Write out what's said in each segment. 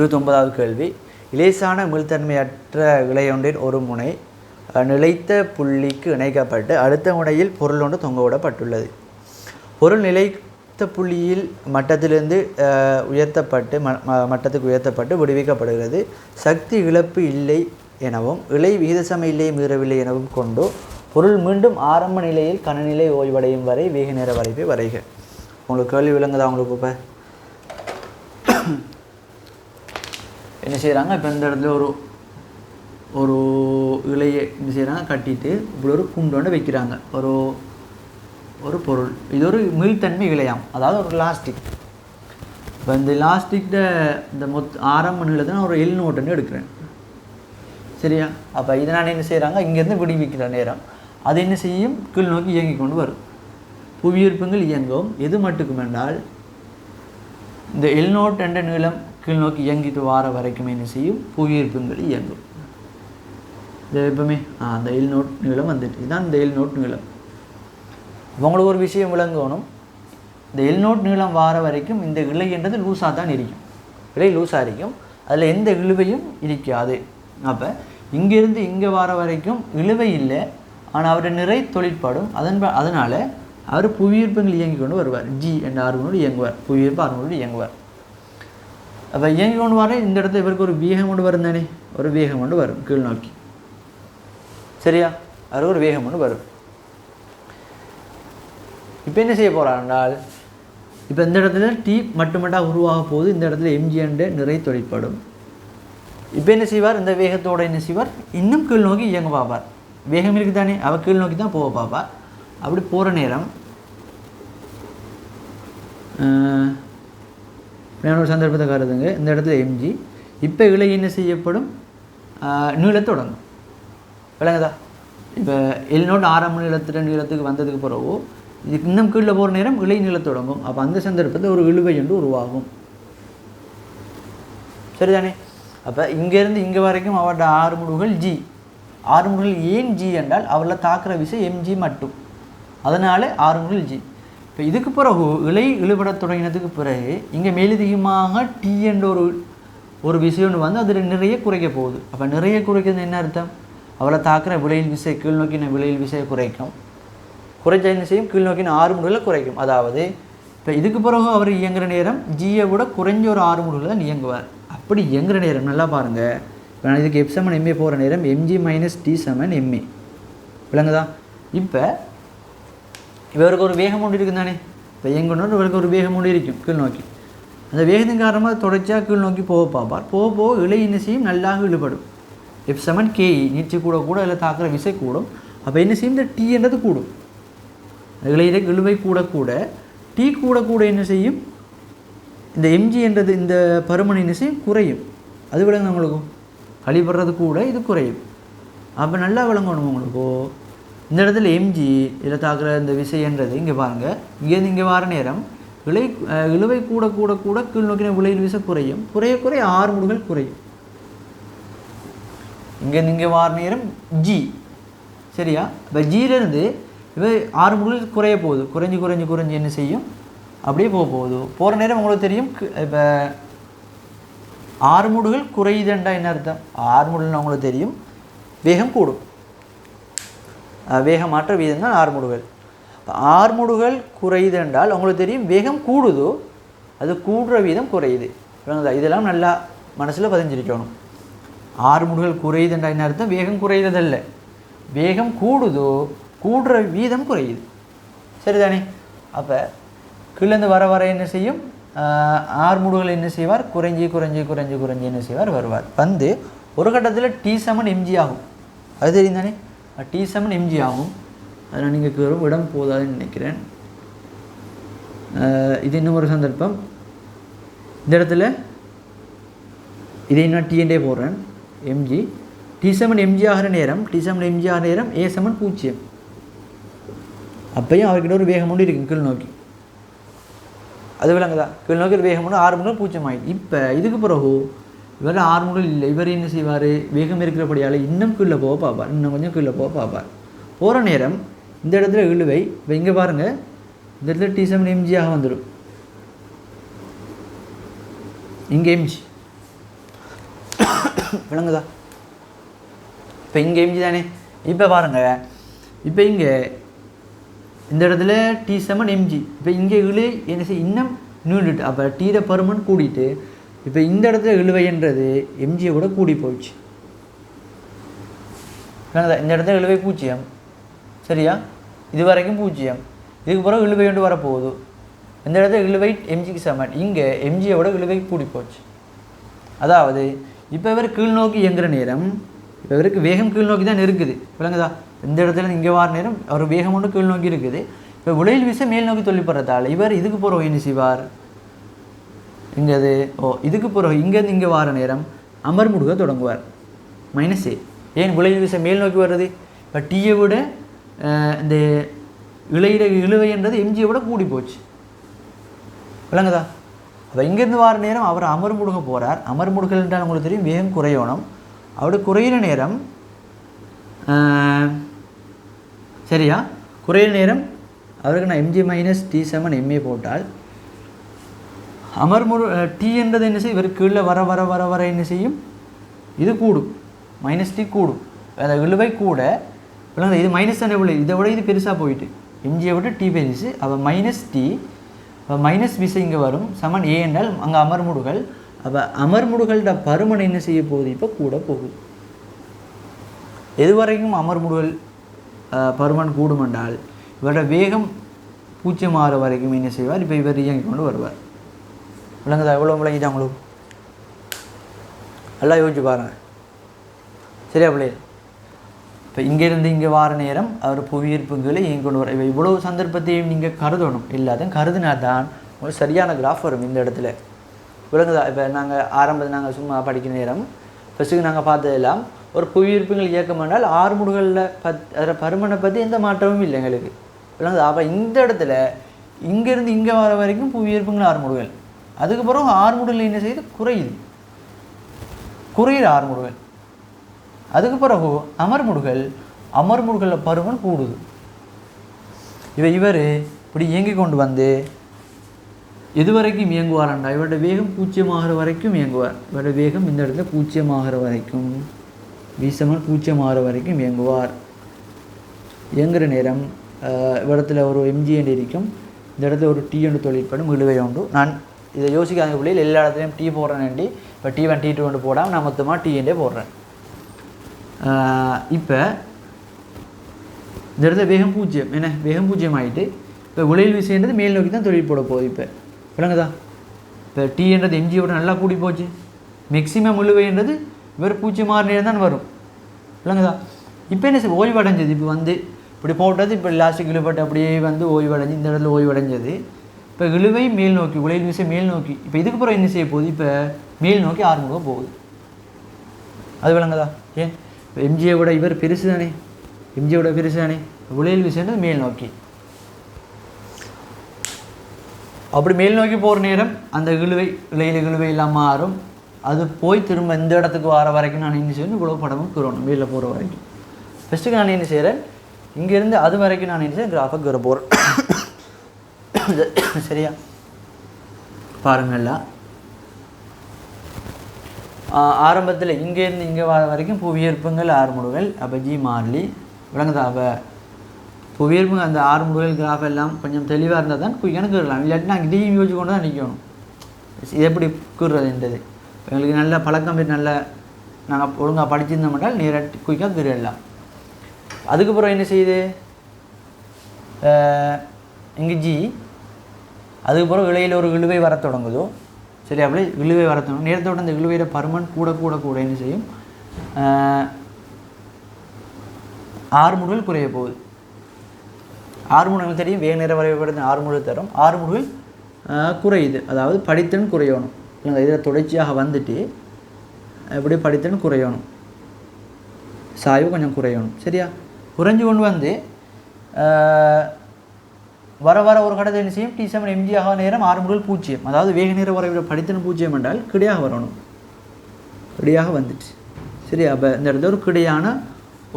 இருபத்தொன்பதாவது கேள்வி. இலேசான மீள்தன்மையற்ற இலையொன்றின் ஒரு முனை நிலைத்த புள்ளிக்கு இணைக்கப்பட்டு அடுத்த முனையில் பொருள் ஒன்று தொங்கவிடப்பட்டுள்ளது. பொருள் நிலைத்த புள்ளியில் மட்டத்திலிருந்து உயர்த்தப்பட்டு ம ம- மட்டத்துக்கு உயர்த்தப்பட்டு விடுவிக்கப்படுகிறது. சக்தி இழப்பு இல்லை எனவும் இலை விகிதசம இல்லை மீறவில்லை எனவும் கொண்டு பொருள் மீண்டும் ஆரம்ப நிலையில் கனநிலை ஓய்வடையும் வரை வேக நேர வரைப்பை வரைக. உங்களுக்கு கேள்வி விளங்குதா உங்களுக்கு இப்போ? என்ன செய்கிறாங்க இப்போ இந்த இடத்துல ஒரு ஒரு இலையை என்ன செய்கிறாங்க கட்டிட்டு இப்படி ஒரு குண்டோண்டு வைக்கிறாங்க. ஒரு ஒரு பொருள். இது ஒரு மீள்தன்மை இலையாம் அதாவது ஒரு லாஸ்டிக் இப்போ இந்த லாஸ்டிக்கிட்ட இந்த மொத் ஆரம்ப நிலத்தை நான் ஒரு எல் நோட்டுன்னு எடுக்கிறேன். சரியா? அப்போ இதை நான் என்ன செய்கிறாங்க இங்கேருந்து விடுவிக்கிற நேரம். அது என்ன செய்யும்? கீழ் நோக்கி இயங்கி கொண்டு வரும். புவியீர்ப்புகள் இயங்கும். எது மட்டுக்கும் என்றால் இந்த எல் நோட் என்ற நீளம் கீழ் நோக்கி இயங்கிட்டு வார வரைக்கும் என்ன செய்யும்? புவியீர்ப்புங்கள் இயங்கும். இந்த எப்பவுமே அந்த எல் நோட் நீளம் வந்துட்டு இதுதான் இந்த எல் நோட் நீளம் உங்களுக்கு ஒரு விஷயம் விளங்கணும். இந்த எல் நோட் நீளம் வார வரைக்கும் இந்த இலைன்றது லூஸாக தான் இருக்கும். இலை லூஸாக இருக்கும். அதில் எந்த இழுவையும் இருக்காது. அப்போ இங்கேருந்து இங்கே வர வரைக்கும் இழுவை இல்லை. ஆனால் அவருடைய நிறை தொழிற்படும். அதன் அதனால் அவர் புவியீர்ப்புகள் இயங்கி கொண்டு வருவார். ஜி என்ற ஆர்வனோடு இயங்குவார். புவியீர்ப்பு ஆர்வனோடு இயங்குவார். அப்போ இயங்கி கொண்டு வர இந்த இடத்துல இவருக்கு ஒரு வேகம் கொண்டு வரும் தானே ஒரு வேகம் கொண்டு வரும் கீழ் நோக்கி சரியா அவருக்கு ஒரு வேகம் கொண்டு வரும் இப்போ என்ன செய்ய போகிறார் இப்போ இந்த இடத்துல டி மட்டுமட்டாக உருவாக போகுது இந்த இடத்துல எம்ஜிஎன்ற நிறை தொழிற்படும் இப்போ என்ன செய்வார் இந்த வேகத்தோடு என்ன செய்வார் இன்னும் கீழ் நோக்கி இயங்க பார்ப்பார் வேகம் இருக்குது தானே அவள் கீழ் நோக்கி தான் போக பார்ப்பார் அப்படி போகிற நேரம் நான் ஒரு சந்தர்ப்பத்தை கருதுங்க இந்த இடத்துல எம்ஜி இப்போ இலை என்ன செய்யப்படும்? ஆஹ், தொடங்கும் விளங்குதா? இப்போ எல் ஆறாம் நீளத்துல நீளத்துக்கு வந்ததுக்கு பிறகு இது இன்னும் கீழே போகிற நேரம் இலை நீளத் தொடங்கும் அப்போ அந்த சந்தர்ப்பத்தில் ஒரு இழுவை என்று உருவாகும். சரிதானே? அப்போ இங்கேருந்து இங்கே வரைக்கும் அவரோட ஆறு முடிவுகள் ஜி ஆறு முடிவுகள் ஏன் ஜி என்றால் அவரில் தாக்குற விசை எம்ஜி மட்டும். அதனால் ஆறு முடிவுகள் ஜி இப்போ இதுக்கு பிறகு இலை இழுபடத் தொடங்கினதுக்கு பிறகு இங்கே மேலதிகமாக டி என்ற ஒரு ஒரு விசை ஒன்று வந்து அதில் நிறைய குறைக்க போகுது. அப்போ நிறைய குறைக்கிறது என்ன அர்த்தம்? அவளை தாக்குற விலையில் விசை கீழ் நோக்கின விலையில் விசையை குறைக்கும். குறைச்ச என்ன செய்யும்? கீழ் நோக்கின ஆறு முறையில் குறைக்கும். அதாவது இப்போ இதுக்கு பிறகு அவர் இயங்குற நேரம் ஜியை விட குறைஞ்ச ஒரு ஆறு முறையில் தான் இயங்குவார். அப்படி இயங்குகிற நேரம் நல்லா பாருங்கள் இப்போ நான் இதுக்கு எப் செமன் எம்ஏ போகிற நேரம் MG minus T semen MA விளங்குதா? இப்போ இவருக்கு ஒரு வேகம் ஒன்று இருக்குது தானே? இப்போ இயங்கணும் இவருக்கு ஒரு வேகம் ஒன்று இருக்கும் கீழ் நோக்கி. அந்த வேகத்தின் காரணமாக தொடர்ச்சியாக கீழ் நோக்கி போக பார்ப்பார். போக போக இலை என்ன செய்யும் நல்லாக இழுபடும். எப் செவன் கே நீட்சி கூட கூட அதில் தாக்குற விசை கூடும். அப்போ என்ன செய்யும்? இந்த டீன்றது கூடும். இலையில இழுவை கூட கூட டீ கூட கூட என்ன செய்யும்? இந்த எம்ஜி என்றது இந்த பருமன் என்ன செய்யும்? குறையும். அது விளங்கும் உங்களுக்கும் கழிபடுறது கூட இது குறையும். அப்போ நல்லா விளங்கணும் உங்களுக்கு. இந்த இடத்துல எம்ஜி இதில் தாக்குற இந்த விசைன்றது இங்கே பாருங்கள் இங்கேருந்து இங்கே வர நேரம் விலை இழுவை கூட கூட கூட கீழ் நோக்கின விலையில் விசை குறையும். குறைய குறைய ஆறு முடிவுகள் குறையும். இங்கேருந்து இங்கே வார நேரம் ஜி சரியா? இப்போ ஜியிலேருந்து இப்போ ஆறு முடிவுகள் குறைய போகுது. குறைஞ்சி குறைஞ்சி குறைஞ்சு என்ன செய்யும்? அப்படியே போக போகுது. போகிற நேரம் உங்களுக்கு தெரியும் இப்போ ஆறு மூடுகள் குறையுதுண்டா என்ன அர்த்தம்? ஆறு மூடுகள் உங்களுக்கு தெரியும் வேகம் கூடும். வேகமாற்ற வீதம் தான் ஆறு இப்போ ஆறு குறையுது என்றால் உங்களுக்கு தெரியும் வேகம் கூடுதோ அது கூடுற வீதம் குறையுது. இதெல்லாம் நல்லா மனசில் பதிஞ்சிருக்கணும். ஆறுமுடுகள் மூடுகள் என்ன அர்த்தம் வேகம் குறையுறதல்ல. வேகம் கூடுதோ கூடுற வீதம் குறையுது. சரிதானே? அப்போ கீழேருந்து வர வர என்ன செய்யும்? ஆஹ் ஆறு மூடுகள் என்ன செய்வார்? குறைஞ்சி குறைஞ்சி குறைஞ்சி குறைஞ்சி என்ன செய்வார்? வருவார். வந்து ஒரு கட்டத்தில் டி சமன் எம்ஜி ஆகும். அது தெரியும் தானே டி செவன் எம்ஜி ஆகும். அதில் நீங்கள் வெறும் இடம் போதாதுன்னு நினைக்கிறேன். இது இன்னும் ஒரு சந்தர்ப்பம். இந்த இடத்துல இதை நான் டிஎன்டே போடுறேன். எம்ஜி டி செவன் எம்ஜி ஆகிற நேரம் டி செவன் எம்ஜி ஆகிற நேரம் ஏ செவன் பூஜ்ஜியம். அப்பயும் அவர்கிட்ட ஒரு வேகம் ஒன்று இருக்கும் கீழ் நோக்கி. அது விளங்குதா? கீழ் நோக்கி ஒரு வேகம் ஒன்று ஆறு மணி பூஜ்ஜியம் ஆகிடுது இப்போ இதுக்கு பிறகு இவர் ஆறு முதல் இல்லை. இவர் என்ன செய்வார்? வேகம் இருக்கிறபடியால் இன்னும் கீழே போக பார்ப்பார். இன்னும் கொஞ்சம் கீழே போக பார்ப்பார். போகிற நேரம் இந்த இடத்துல இழுவை. இப்போ இங்கே பாருங்கள் இந்த இடத்துல டி செவன் எம்ஜியாக வந்துடும். இங்கே எம்ஜி விளங்குதா? இப்போ இங்கே எம்ஜி தானே? இப்போ பாருங்க. இப்போ இங்கே இந்த இடத்துல டி செவன் எம்ஜி இப்போ இங்கே இழு என்ன செய்ய இன்னும் நியூடிட்டு அப்போ டீரை பருமன் கூடிட்டு இப்போ இந்த இடத்துல இழுவைன்றது எம்ஜியை விட கூடி போயிடுச்சு. இந்த இடத்துல இழுவை பூஜ்ஜியம். சரியா? இது வரைக்கும் பூஜ்ஜியம். இதுக்கு பிறகு இழுவை கொண்டு வரப்போகுது. இந்த இடத்துல இழுவை எம்ஜிக்கு சமன். இங்கே எம்ஜியை விட இழுவை கூடி போச்சு. அதாவது இப்போ இவர் கீழ் நோக்கி இயங்குற நேரம் இப்போ இவருக்கு வேகம் கீழ் நோக்கி தான் இருக்குது. விளங்குதா? இந்த இடத்துல இங்கே வார நேரம் அவர் வேகம் ஒன்று கீழ் நோக்கி இருக்குது. இப்போ விளையில் விசை மேல் நோக்கி தொல்லிப்படுறதால இவர் இதுக்கு போகிற என்ன செய்வார்? இங்கே அது ஓ இதுக்கு பிறகு இங்கேருந்து இங்கே வார நேரம் அமர் முடுக தொடங்குவார். மைனஸ் ஏ ஏன் விளையில் விசை மேல் நோக்கி வர்றது? இப்போ டீயை விட இந்த இளையிட இழுவைன்றது எம்ஜியை விட கூடி போச்சு. விளங்குதா? அப்போ இங்கேருந்து வார நேரம் அவர் அமர் முடுக போகிறார் அமர் முடுகல் என்றால் உங்களுக்கு தெரியும் வேகம் குறையணும். அவருடைய குறையிற நேரம் சரியா? குறையிற நேரம் அவருக்கு நான் MG minus T seven MA போட்டால் அமர்முரு டி என்றது என்ன செய்யும்? இவர் கீழே வர வர வர வர என்ன செய்யும்? இது கூடும். மைனஸ் டி கூடும். அந்த இழுவை கூட விளங்குதா? இது மைனஸ் தானே விழு இதை விட இது பெருசாக போயிட்டு. எம்ஜியை விட டி பெருசு. அப்போ மைனஸ் டி அப்போ மைனஸ் விசை இங்கே வரும். சமன் ஏ என்றால் அங்கே அமர்முடுகள் அப்போ அமர்முடுகளோட பருமன் என்ன செய்ய போகுது? இப்போ கூட போகுது. எது வரைக்கும் அமர்முடுகள் பருமன் கூடும் என்றால் இவரோட வேகம் பூஜ்ஜியம் ஆறு வரைக்கும் என்ன செய்வார்? இப்போ இவர் இயங்கி கொண்டு வருவார். விளங்குதா? எவ்வளோ விளங்கிதா உங்களுக்கு? எல்லாம் யோசிச்சு பாருங்கள் சரியா பிள்ளைகள் இப்போ இங்கேருந்து இங்கே வார நேரம் அவர் புவியீர்ப்புகளை இங்கே கொண்டு வர இவ்வளோ சந்தர்ப்பத்தையும் நீங்கள் கருதணும். இல்லாத கருதுனா தான் உங்களுக்கு சரியான கிராஃப் வரும் இந்த இடத்துல. விளங்குதா? இப்போ நாங்கள் ஆரம்பத்தில் நாங்கள் சும்மா படிக்கிற நேரம். ஃபஸ்ட்டுக்கு நாங்கள் பார்த்ததெல்லாம் ஒரு புவியீர்ப்புகள் இயக்கம் என்றால் ஆறு முடுகளில் பத் அதில் பருமனை பற்றி எந்த மாற்றமும் இல்லை எங்களுக்கு. விளங்குதா? அப்போ இந்த இடத்துல இங்கேருந்து இங்கே வர வரைக்கும் புவியீர்ப்புகள் ஆறு அதுக்கு பிறகு ஆறு என்ன செய்யுது? குறையுது. குறையிற ஆர்முடுகள் அதுக்கு பிறகு அமர்முடுகள் அமர்முடுகளில் பருவம் கூடுது. இவ இவர் இப்படி இயங்கி கொண்டு வந்து எதுவரைக்கும் இயங்குவார்ண்டா இவரோட வேகம் பூச்சியமாகிற வரைக்கும் இயங்குவார். இவரோட வேகம் இந்த இடத்துல பூச்சியமாகிற வரைக்கும் வீசமன் பூச்சியமாகிற வரைக்கும் இயங்குவார். இயங்குற நேரம் ஆஹ், ஒரு எம்ஜி என்று இருக்கும். இந்த இடத்துல ஒரு டீ என்று தொழிற்படும் இழுவை உண்டு. நான் இதை யோசிக்காத பிள்ளைகள். எல்லா இடத்துலையும் டீ போடுறேன்டி இப்போ டி ஒன் டி டூ ஒன்று போடாமல் நான் மொத்தமாக டீ போடுறேன். இப்போ இந்த இடத்துல வேகம் பூஜ்ஜியம். என்ன? வேகம் பூஜ்ஜியம் ஆகிட்டு இப்போ உழையில் விசைன்றது மேல் நோக்கி தான் தொழில் போட போகுது இப்போ. விளங்குதா? இப்போ டீன்றது எம்ஜியோட நல்லா கூடி போச்சு. மேக்ஸிமம் இழுவைன்றது வெறும் பூஜ்ஜியம் நேரம் தான் வரும். விளங்குதா? இப்போ என்ன செய்ய ஓய்வடைஞ்சது. இப்போ வந்து இப்படி போட்டது இப்போ லாஸ்ட்டுக்கு இழுபட்டு அப்படியே வந்து ஓய்வடைஞ்சு இந்த இடத்துல ஓய்வடைஞ்சது. இப்போ இழுவை மேல் நோக்கி உலையில் விசை மேல் நோக்கி. இப்போ இதுக்கு அப்புறம் என்ன செய்ய போகுது? இப்போ மேல் நோக்கி ஆறுமுகம் போகுது. அது விளங்குதா? ஏன்? இப்போ எம்ஜியை விட இவர் பெருசு தானே எம்ஜியோட பெருசு தானே உலையில் விசைன்றது மேல் நோக்கி. அப்படி மேல் நோக்கி போகிற நேரம் அந்த இழுவை இலையில இழுவை இல்லாமல் மாறும். அது போய் திரும்ப இந்த இடத்துக்கு வர வரைக்கும் நான் என்ன செய்யணும்? இவ்வளோ படமும் குறணும் வெளியில் போகிற வரைக்கும். ஃபஸ்ட்டுக்கு நான் என்ன செய்கிறேன் இங்கேருந்து அது வரைக்கும் நான் என்ன செய்யறேன் கிராஃபை கீற போகிறேன் சரியா? பாருங்கள்ல. ஆரம்பத்தில் இங்கேருந்து இங்கே வர வரைக்கும் புவியீர்ப்புங்கள் ஆறுமுடுகள் அப்போ ஜி மார்லி விளங்குதா அப்போ புவியீர்ப்புங்க அந்த ஆறுமுடுகள் கிராஃப் எல்லாம் கொஞ்சம் தெளிவாக இருந்தால் தான் குயிக்கான கீறலாம் இல்லாட்டி நாங்கள் இதையும் யோசிச்சு கொண்டு தான் நிற்கணும் இது எப்படி கூறுறதுன்றது எங்களுக்கு நல்ல பழக்கம் நல்ல நாங்கள் ஒழுங்காக படிச்சிருந்தோம் என்றால் நேராக குயிக்காக கீறிடலாம் அதுக்கப்புறம் என்ன செய்யுது இங்கே ஜி? அதுக்கப்புறம் இலையில் ஒரு இழுவை வரத் தொடங்குதோ? சரி அப்படியே இழுவை வர தொடங்கும். நேரத்தோட அந்த இழுவையில பருமன் கூட கூட கூட என்ன செய்யும்? ஆறு முடிவில் குறைய போகுது. ஆறு முடுகள் தெரியும். வேக நேர வரைபடத்தின் ஆறு முடிவு தரும். ஆறு முடிவில் குறையுது. அதாவது படித்திறன் குறையணும். இல்லைங்க இதில் தொடர்ச்சியாக வந்துட்டு இப்படி படித்திறன் குறையணும்? சாய்வு கொஞ்சம் குறையணும். சரியா? குறைஞ்சு கொண்டு வந்து வர வர ஒரு கடத்தில் என்ன செய்யும்? டி செவன் எம்ஜி ஆக நேரம் ஆறு முதல் பூஜ்ஜியம். அதாவது வேக நேர வரைவிட படித்தன பூஜ்ஜியம் என்றால் கிடையாக வரணும். கிடையாக வந்துட்டு சரி அப்போ இந்த இடத்துல ஒரு கிடையான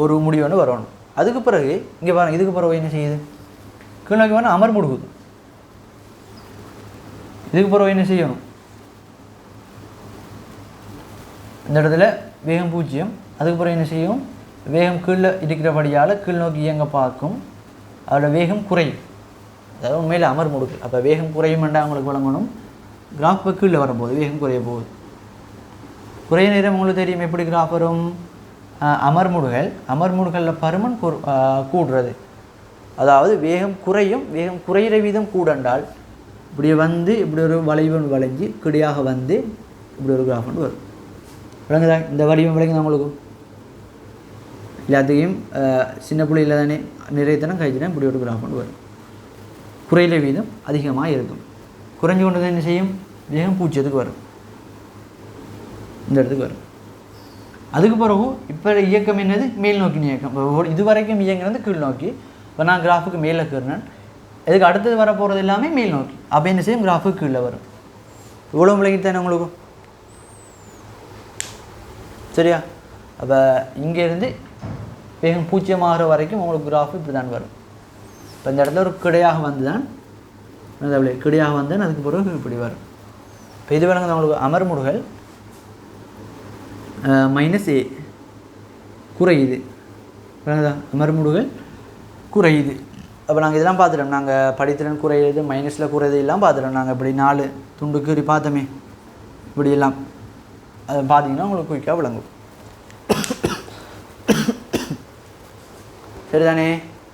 ஒரு முடிவு ஒன்று வரணும். அதுக்கு பிறகு இங்கே பாருங்க இதுக்கு பிறகு என்ன செய்யுது? கீழ்நோக்கி வேணால் அமர் முடுகுது. இதுக்கு பிறகு என்ன செய்யணும்? இந்த இடத்துல வேகம் பூஜ்ஜியம். அதுக்கு பிறகு என்ன செய்யும்? வேகம் கீழே இருக்கிறபடியால் கீழ் நோக்கி இயங்க பார்க்கும். அதோட வேகம் குறையும். அதாவது உண்மையில் அமர் முடுக்கல் அப்போ வேகம் குறையுமெண்டா அவங்களுக்கு வழங்கணும்? கிராஃப் கீழே வரும்போது வேகம் குறைய போகுது. குறைய நேரம் உங்களுக்கு தெரியும் எப்படி கிராஃப் வரும் அஹ் அமர்முடுகள் அமர்முடுகளில் பருமன் கூடுறது. அதாவது வேகம் குறையும் வேகம் குறையிற வீதம் கூடண்டால் இப்படி வந்து இப்படி ஒரு வளைவன் வளைஞ்சு கிடையாக வந்து இப்படி ஒரு கிராஃப் வரும். விளங்குதா? இந்த வடிவம் விளங்குதா உங்களுக்கு? எல்லாத்தையும் அஹ், சின்ன பிள்ளையில் தானே தனம் கழிச்சுனா இப்படி ஒரு கிராஃப் வரும். குறையில வீதம் அதிகமாக இருக்கும். குறைஞ்சு கொண்டு என்ன செய்யும்? வேகம் பூஜ்ஜியத்துக்கு வரும். இந்த இடத்துக்கு வரும். அதுக்கு பிறகு இப்போ இயக்கம் என்னது? மேல் நோக்கின இயக்கம். இது வரைக்கும் இயங்குறது கீழ் நோக்கி. இப்போ நான் கிராஃபுக்கு மேலே கீறினேன். இதுக்கு அடுத்தது வர போகிறது எல்லாமே மேல் நோக்கி. அப்போ என்ன செய்யும்? கிராஃபுக்கு கீழே வரும். இவ்வளோ விளங்கித்தானே உங்களுக்கு? சரியா? அப்போ இங்கேருந்து வேகம் பூஜ்ஜியமாகிற வரைக்கும் உங்களுக்கு கிராஃப் இப்படி தான் வரும். இப்போ இந்த இடத்துல ஒரு கிடையாக வந்து தான் அப்படி? கிடையாக வந்து அதுக்கு பிறகு இப்படி வரும். இப்போ இது விளங்குது உங்களுக்கு அமர்முடுகள் மைனஸ் ஏ குறையுது. விளங்குதா அமர்முடுகள் குறையுது. அப்போ நாங்கள் இதெல்லாம் பார்த்துட்டோம். நாங்கள் படித்திறன் குறையுது மைனஸில் குறையுது எல்லாம் பார்த்துட்டோம். நாங்கள் இப்படி நாலு துண்டு கீறி பார்த்தோமே இப்படி எல்லாம் அதை பார்த்தீங்கன்னா உங்களுக்கு குயிக்காக விளங்கும். சரிதானே?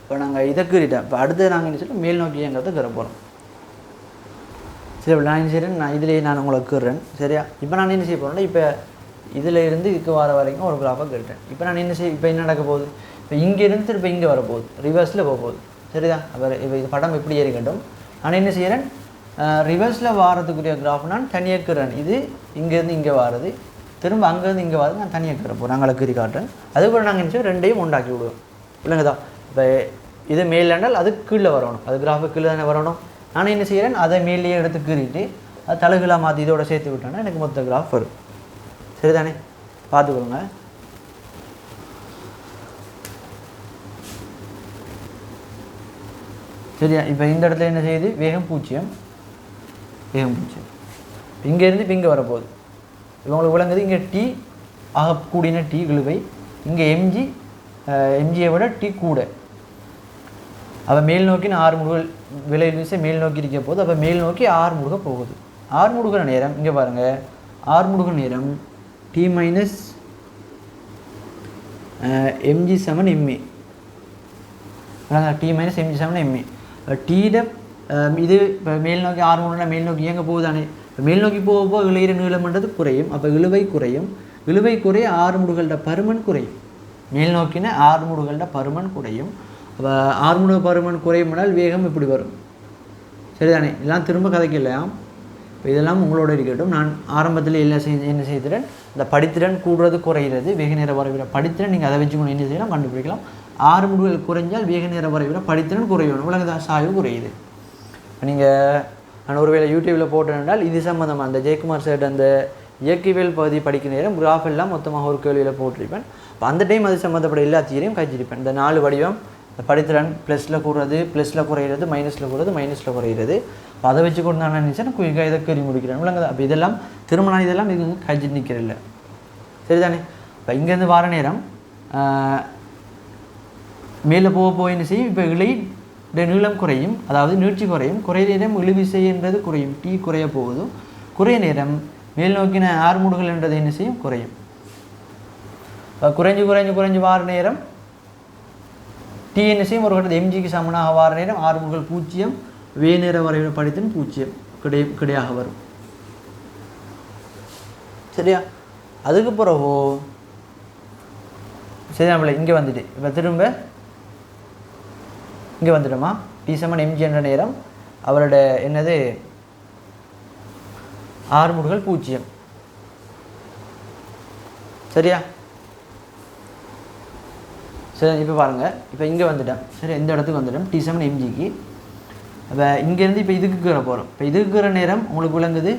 இப்போ நாங்கள் இதை கீறிட்டோம். இப்போ அடுத்து நாங்கள் என்ன சொல்லி மேல் நோக்கி எங்கிறத கீற போகிறோம் சரி இப்போ நான் என்ன செய்கிறேன் நான் இதிலேயே நான் உங்களை கீறேன் சரியா? இப்போ நான் என்ன செய்ய போகிறேன்னா இப்போ இதில் இருந்து இதுக்கு வர வரைக்கும் ஒரு கிராஃபாக கேட்டேன் இப்போ நான் என்ன செய்ய இப்போ என்ன நடக்க போகுது? இப்போ இங்கேருந்து திரும்ப இங்கே வரப்போகுது ரிவர்ஸில் போக போகுது. சரிதா? அவர் இப்போ இது படம் எப்படி ஏறிக்கட்டும் நான் என்ன செய்கிறேன் ரிவர்ஸில் வாரத்துக்குரிய கிராஃப் நான் தனியாக கீறேன். இது இங்கேருந்து இங்கே வாரது. திரும்ப அங்கேருந்து இங்கே வாரது. நான் தனியாக கீற போகிறேன் அங்கே கீறி காட்டுறேன். அதுக்கப்புறம் நாங்கள் என்ன செய்வோம்? ரெண்டையும் உண்டாக்கி விடுவோம். இல்லைங்கதா இப்போ இது மேலேண்டால் அது கீழே வரணும். அது கிராஃபு கீழே தானே வரணும். நான் என்ன செய்கிறேன்? அதை மேலேயே எடுத்து கீறிட்டு அது தலைகளாக மாற்றி இதோட சேர்த்து விட்டோன்னா எனக்கு மொத்த கிராஃப் வரும். சரிதானே? பார்த்துக்கோங்க. சரியா? இப்போ இந்த இடத்துல என்ன செய்யுது? வேகம் பூஜ்ஜியம். வேகம் பூஜ்ஜியம். இங்கேருந்து இப்போ இங்கே வரப்போகுது. இப்போ உங்களுக்கு விளங்குது இங்கே டீ ஆக டீ டி இழுவை. இங்கே எம்ஜி எம்ஜியை விட டீ கூட. அப்போ மேல் நோக்கி ஆறு முருகல் விலை வீச மேல் நோக்கி இருக்க போது அப்போ மேல் நோக்கி ஆறு முருக போகுது. ஆறு முடுகிற நேரம் இங்கே பாருங்கள் ஆறு முடுகிற நேரம் T minus MG seven MA T minus MG seven MA டீட இது இப்போ மேல் நோக்கி ஆறு முடுனா மேல் நோக்கி இயங்க போகுதானே? இப்போ மேல் நோக்கி போக போக இளையிற நீளம்ன்றது குறையும். அப்போ இழுவை குறையும். இழுவை குறைய ஆறு முடுகளோட பருமன் குறையும். மேல் நோக்கின ஆறு முடுகளோட பருமன் குறையும். அப்போ ஆறு பருமன் குறையுமானால் வேகம் இப்படி வரும். சரிதானே? இதெல்லாம் திரும்ப கதைக்கலையாம் இப்போ இதெல்லாம் உங்களோட இருக்கட்டும். நான் ஆரம்பத்தில் என்ன செய் என்ன செய்திறேன்? இந்த படித்திறன் கூடுறது குறைகிறது வேக நேர வரைவிட படித்திறன். நீங்கள் அதை வச்சுக்கணும் என்ன செய்யலாம்? கண்டுபிடிக்கலாம். ஆறு முடிவுகள் குறைஞ்சால் வேக நேர வரைவில் படித்திறன் குறையணும். உலகதா சாய்வு குறையுது. நீங்கள் நான் ஒருவேளை யூடியூப்பில் போட்டேன்னால் இது சம்மந்தமாக அந்த ஜெயக்குமார் சார் அந்த இயற்கைவியல் பகுதி படிக்கிற நேரம் கிராஃப் எல்லாம் மொத்தமாக ஒரு கேள்வியில் போட்டிருப்பேன். அப்போ அந்த டைம் அது சம்மந்தப்பட்ட எல்லா கழிச்சிருப்பேன் இந்த நாலு வடிவம் படித்திறன் ப்ளஸில் கூடுறது ப்ளஸில் குறையிறது மைனஸில் கூடுறது மைனஸில் குறையிறது. அப்போ அதை வச்சு கொண்டு நான் நினச்சேன் குயிக்காக இதை கறி முடிக்கிறேன். விளங்குது? அப்போ இதெல்லாம் திருமணம் இதெல்லாம் இது வந்து கஜி நிற்கிறதில்ல சரிதானே? இப்போ இங்கேருந்து வார நேரம் ஆஹ், மேலே போக போக என்ன செய்யும்? இப்போ இலை நீளம் குறையும். அதாவது நீட்சி குறையும். குறைய நேரம் இழுவிசை என்றது குறையும். டீ குறைய போகுது குறைய நேரம் மேல் நோக்கின ஆறுமுடுகள் என்றது என்ன செய்யும்? குறையும். குறைஞ்சு குறைஞ்சு குறைஞ்சு வார நேரம் டி ஒரு கட்டத்தில் எம்ஜிக்கு சமனாக வார நேரம் ஆறுமுகங்கள் பூஜ்ஜியம் வே நேர வரைவில் படித்தின் பூஜ்ஜியம் கிடை கிடையாக வரும். சரியா? அதுக்கு பிறகு சரி நம்மள இங்கே வந்துட்டு இப்போ திரும்ப இங்கே வந்துட்டோமா? டி செவன் எம்ஜி என்ற நேரம் அவரோட என்னது? ஆறுமுடுகள் பூஜ்ஜியம். சரியா? சரி இப்போ பாருங்கள் இப்போ இங்கே வந்துட்டேன். சரி இந்த இடத்துக்கு வந்துட்டோம் டி செவன் எம்ஜிக்கு அப்போ இங்கேருந்து இப்போ இதுக்கு போகிறோம் இப்போ இதுக்கு கீற நேரம் உங்களுக்கு விளங்குது.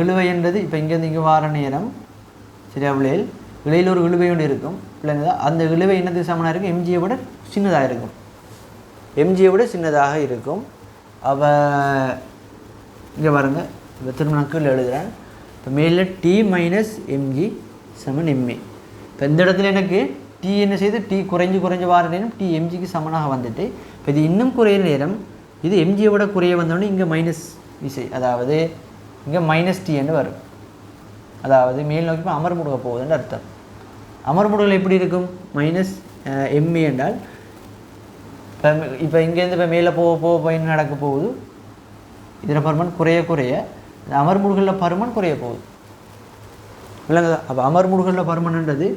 இழுவைன்றது இப்போ இங்கேருந்து இங்கே வார நேரம். சரியா விளையல் இலையில் ஒரு இழுவை ஒன்று இருக்கும். பிள்ளைங்க அந்த இழுவை என்னது சமனாக இருக்கும்? எம்ஜியை விட சின்னதாக இருக்கும். எம்ஜியை விட சின்னதாக இருக்கும். அவ இங்கே பாருங்க. இப்போ திருமணக்கு எழுதுகிறேன் இப்போ மேலே டி மைனஸ் எம்ஜி சமன் எம்ஏ இப்போ இந்த இடத்துல எனக்கு டி என்ன செய்து? டி குறைஞ்சு குறைஞ்சு வார நேரம் டி எம்ஜிக்கு சமனாக வந்துட்டு இப்போ இது இன்னும் குறைய நேரம் இது எம்ஜியை விட குறைய வந்தோடனே இங்கே மைனஸ் விசை அதாவது இங்கே மைனஸ் டின்னு வரும். அதாவது மேல் நோக்கி இப்போ அமர்முடுக போகுதுன்னு அர்த்தம். அமர்முடுகள் எப்படி இருக்கும்? மைனஸ் எம்ஏ என்றால் இப்போ இப்போ இங்கேருந்து இப்போ மேலே போக போக போய் நடக்க போகுது? இதில் பருமன் குறைய குறைய அமர்முடுகளில் பருமன் குறைய போகுது. இல்லைங்க அப்போ அமர்முடுகளில் பருமன்ன்றது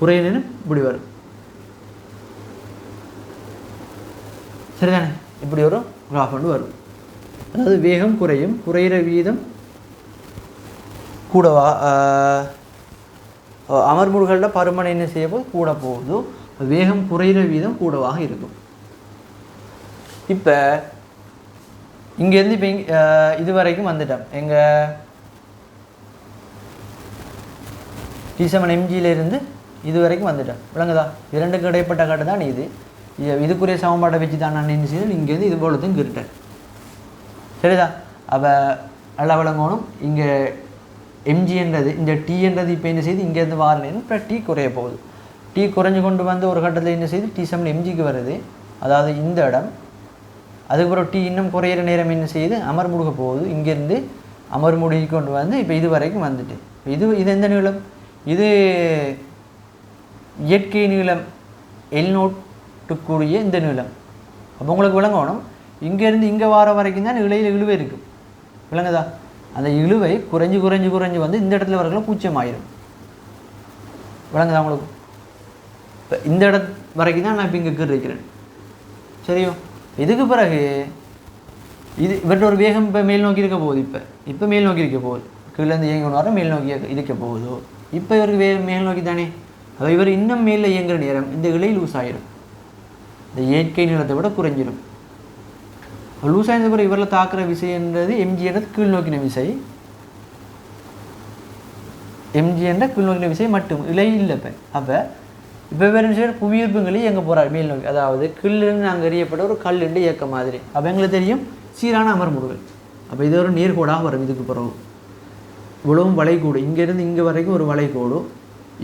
உரையினு இப்படி வரும். சரிதானே? இப்படி ஒரு கிராஃப் ஒன்று வரும். அதாவது வேகம் குறையும் குறையிற வீதம் கூடவா ஆஹ், பருமனை பருமன் என்ன செய்ய போது கூட போகுதோ. வேகம் குறையிற வீதம் கூடவாக இருக்கும். இப்போ இங்கேருந்து இப்போ இது வரைக்கும் வந்துட்டோம். எங்கள் டிசமன் எம்ஜியிலேருந்து இது வரைக்கும் வந்துட்டேன். விளங்குதா? இரண்டுக்கு இடைப்பட்ட காட்டு தான் இது. இதுக்குரிய சமன்பாட்டை வச்சு தான் நான் என்ன செய்தேன்? இங்கேருந்து இது போலத்தையும் கிருட்டேன் சரிதா? அப்போ நல்லா விளங்கணும். இங்கே எம்ஜின்றது இந்த டீன்றது இப்போ என்ன செய்யுது இங்கேருந்து வாரணும் இப்போ டீ குறைய போகுது. டீ குறைஞ்சு கொண்டு வந்து ஒரு கட்டத்தில் என்ன செய்யுது டீ சமன் எம்ஜிக்கு வருது. அதாவது இந்த இடம். அதுக்கப்புறம் டீ இன்னும் குறையிற நேரம் என்ன செய்யுது அமர் முடுக போகுது. இங்கேருந்து அமர் முடுகி கொண்டு வந்து இப்போ இது வரைக்கும் வந்துட்டு. இது இது எந்த நீளம்? இது இயற்கை நீளம் எல் நோட்டுக்குரிய இந்த நீளம். அப்போ உங்களுக்கு விளங்கணும். இங்கேருந்து இங்கே வார வரைக்கும் தான் இலையில் இழுவை இருக்கும் விளங்குதா? அந்த இழுவை குறைஞ்சு குறைஞ்சு குறைஞ்சு வந்து இந்த இடத்துல வரக்குள்ள பூச்சியம் ஆயிரும் விளங்குதா உங்களுக்கு? இப்போ இந்த இடத்து வரைக்கும் தான் நான் இப்போ இங்கே இருக்கிறேன் சரியோ? இதுக்கு பிறகு இது இவர்கிட்ட ஒரு வேகம் இப்போ மேல் நோக்கி இருக்க போகுது இப்போ. இப்போ மேல் நோக்கி இருக்க போகுது. கீழேருந்து இயங்கி கொண்டு வர மேல் நோக்கி இருக்க போகுதோ? இப்போ இவருக்கு வே மேல் நோக்கி தானே அப்போ இவர் இன்னும் மேலே இயங்குகிற நேரம் இந்த இலை லூஸ் ஆயிரும் இந்த இயற்கை நிலத்தை விட குறைஞ்சிடும் லூஸ் ஆயிருந்த பிறகு இவரில் தாக்குற விசைன்றது எம்ஜின்றது கீழ் நோக்கின விசை. எம்ஜி என்ற கீழ் நோக்கின விசை மட்டும் இலை இல்லை இப்போ. அப்போ இப்போ வேறு என்ன புவியீர்ப்புங்களே எங்கே போகிறார் மேல் நோக்கி. அதாவது கீழிருந்து நாங்கள் எறியப்பட்ட ஒரு கல்லுண்டு இயக்க மாதிரி. அப்போ எங்களுக்கு தெரியும் சீரான அமர்முடுகள் அப்போ இது ஒரு நேர்கோடாக வரும் இதுக்கு பிறகு. இவ்வளவும் வளைகோடு. இங்கேருந்து இங்கே வரைக்கும் ஒரு வளைகோடு.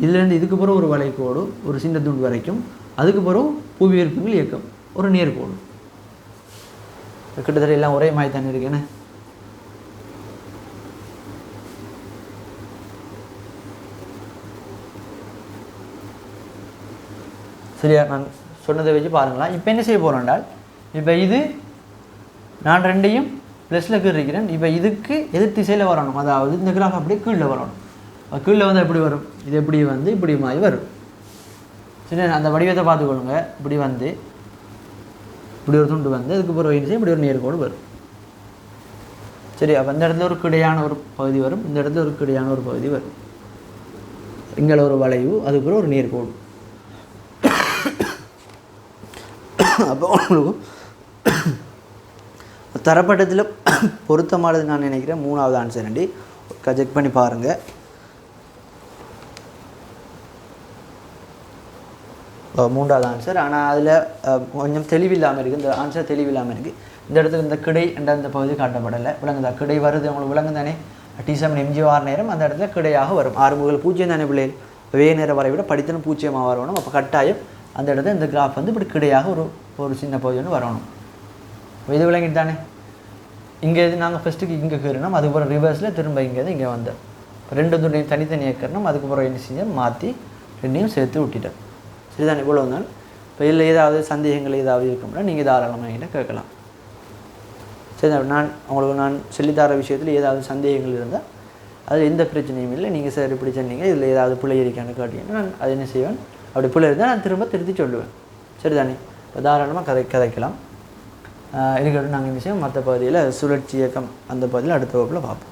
இதுலேருந்து இதுக்கு பிறகு ஒரு வளைக்கோடு ஒரு சின்ன துண்டு வரைக்கும். அதுக்கு பிறகு புவியீர்ப்புகள் இயக்கம் ஒரு நேர்கோடு கிட்டத்தட்ட எல்லாம் ஒரே மாதிரி தானே இருக்கேன்னு சரியா? நான் சொன்னதை வச்சு பாருங்களா இப்போ என்ன செய்ய போகிறோம்னால் இப்போ இது நான் ரெண்டையும் ப்ளஸில் இருக்கிறேன் இப்போ இதுக்கு எதிர் திசையில் வரணும். அதாவது இந்த கிராஃப் அப்படியே கீழே வரணும். கீழே வந்து எப்படி வரும். இது எப்படி வந்து இப்படி மாதிரி வரும். சரி அந்த வடிவத்தை பார்த்துக்கொள்ளுங்க இப்படி வந்து இப்படி ஒரு துண்டு வந்து அதுக்கு பிறகு இப்படி ஒரு நேர்கோடு வரும். சரி அப்போ இந்த இடத்துல ஒரு கிடையான ஒரு பகுதி வரும். இந்த இடத்துல ஒரு கிடையான ஒரு பகுதி வரும். இங்கே ஒரு வளைவு அதுக்கப்புறம் ஒரு நேர்கோடு. அப்போ உங்களுக்கு தரப்பட்டத்தில் பொருத்தமானது நான் நினைக்கிறேன். மூணாவது ஆன்சர் அண்டி செக் பண்ணி பாருங்கள் மூன்றாவது ஆன்சர் ஆனால் அதில் கொஞ்சம் தெளிவில்லாமல் இருக்குது இந்த ஆன்சர் தெளிவில்லாமல் இருக்குது இந்த இடத்துல இந்த கிடை என்ற அந்த பகுதி காட்டப்படலை. விலங்குதா கிடை வருது. உங்களுக்கு விலங்கு தானே டி எம்ஜிஆர் எம்ஜி நேரம் அந்த இடத்துல கிடையாக வரும். ஆறு முதல் பூஜ்ஜியம் தானே பிள்ளைகள்? வே நேரம் வரை விட படித்தனும் பூஜ்ஜியமாக வரணும் அப்போ கட்டாயம் அந்த இடத்துல இந்த கிராஃப் வந்து இப்படி கிடையாக ஒரு ஒரு சின்ன பகுதி ஒன்று வரணும். இது விளங்கிட்டு தானே? இங்கே இது நாங்கள் ஃபஸ்ட்டுக்கு இங்கே கீறினோம் அதுக்கப்புறம் ரிவர்ஸில் திரும்ப இங்கே இங்கே வந்தோம். ரெண்டு துண்டையும் தனித்தனியாக கீறினோம் அதுக்கப்புறம் என்ன செஞ்சோம்? மாற்றி ரெண்டையும் சேர்த்து விட்டுட்டோம். இதுதான் இவ்வளோ தான் இப்போ இதில் ஏதாவது சந்தேகங்கள் ஏதாவது இருக்கும்னா நீங்கள் தாராளமாக என்கிட்ட கேட்கலாம். சரி நான் உங்களுக்கு நான் சொல்லித்தர விஷயத்தில் ஏதாவது சந்தேகங்கள் இருந்தால் அது எந்த பிரச்சனையும் இல்லை. நீங்கள் சார் இப்படி சொன்னீங்க இதில் ஏதாவது பிள்ளை இருக்கான்னு கேட்டீங்கன்னா நான் அதை என்ன செய்வேன்? அப்படி பிள்ளை இருந்தால் நான் திரும்ப திருத்தி சொல்லுவேன். சரிதானே? இப்போ தாராளமாக கதை கதைக்கலாம். ஆஹ் இருக்கட்டும் நாங்கள் என்ன செய்வோம் மற்ற பகுதியில் சுழற்சி இயக்கம் அந்த பகுதியில் அடுத்த வகுப்பில் பார்ப்போம்.